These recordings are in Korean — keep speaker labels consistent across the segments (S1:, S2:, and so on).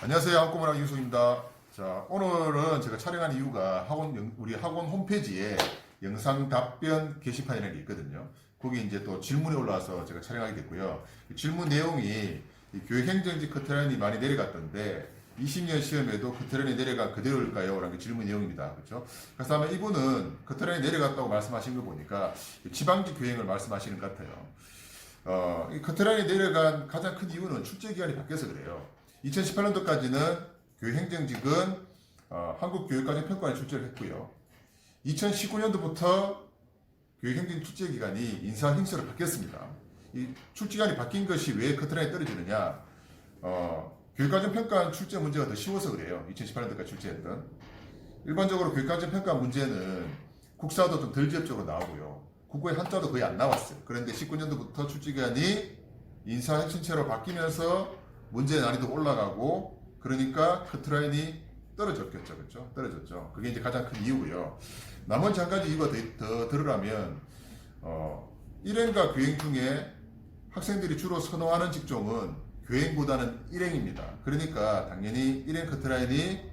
S1: 안녕하세요. 한국문학 이우수입니다. 자, 오늘은 제가 촬영한 이유가 학원, 영- 우리 학원 홈페이지에 영상 답변 게시판이라는 게 있거든요. 거기 이제 또 질문이 올라와서 제가 촬영하게 됐고요. 그 질문 내용이 이 교육 행정지 커트라인이 많이 내려갔던데 20년 시험에도 커트라인이 내려간 그대로일까요? 라는 게 질문 내용입니다. 그렇죠? 그래서 아마 이분은 커트라인이 내려갔다고 말씀하신 거 보니까 지방지 교행을 말씀하시는 것 같아요. 어, 이 커트라인이 내려간 가장 큰 이유는 출제 기간이 바뀌어서 그래요. 2018년도까지는 교육 행정직은 어, 한국교육과정 평가원에 출제를 했고요. 2019년도부터 교육행정 출제 기간이 인사행서로 바뀌었습니다. 이 출제 기간이 바뀐 것이 왜 커트라인이 떨어지느냐? 어, 교육과정 평가원 출제 문제가 더 쉬워서 그래요. 2018년도까지 출제했던. 일반적으로 교육과정 평가 문제는 국사도 좀 덜 지엽적으로 나오고요. 국어의 한자도 거의 안 나왔어요. 그런데 19년도부터 출제 기간이 인사 핵심체로 바뀌면서 문제 난이도 올라가고 그러니까 커트라인이 떨어졌겠죠. 그렇죠? 떨어졌죠. 그게 이제 가장 큰 이유고요. 나머지 한 가지 이유가 더, 더 들으라면 어, 일행과 교행 중에 학생들이 주로 선호하는 직종은 교행보다는 일행입니다. 그러니까 당연히 일행 커트라인이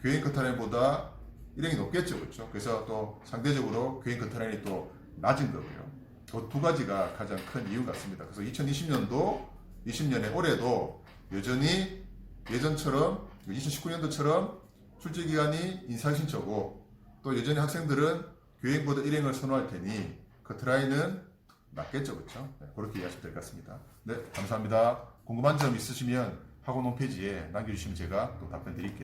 S1: 교행 커트라인보다 일행이 높겠죠. 그렇죠? 그래서 또 상대적으로 교행 커트라인이 또 낮은 거고요. 그 두 가지가 가장 큰 이유 같습니다. 그래서 2020년도, 20년에 올해도 여전히 예전처럼 2019년도처럼 출제 기간이 인사신청고 또 여전히 학생들은 교행보다 일행을 선호할 테니 커트라인은 낮겠죠, 그렇죠? 네, 그렇게 이해하시면 될 것 같습니다. 네, 감사합니다. 궁금한 점 있으시면 학원 홈페이지에 남겨주시면 제가 또 답변 드릴게요.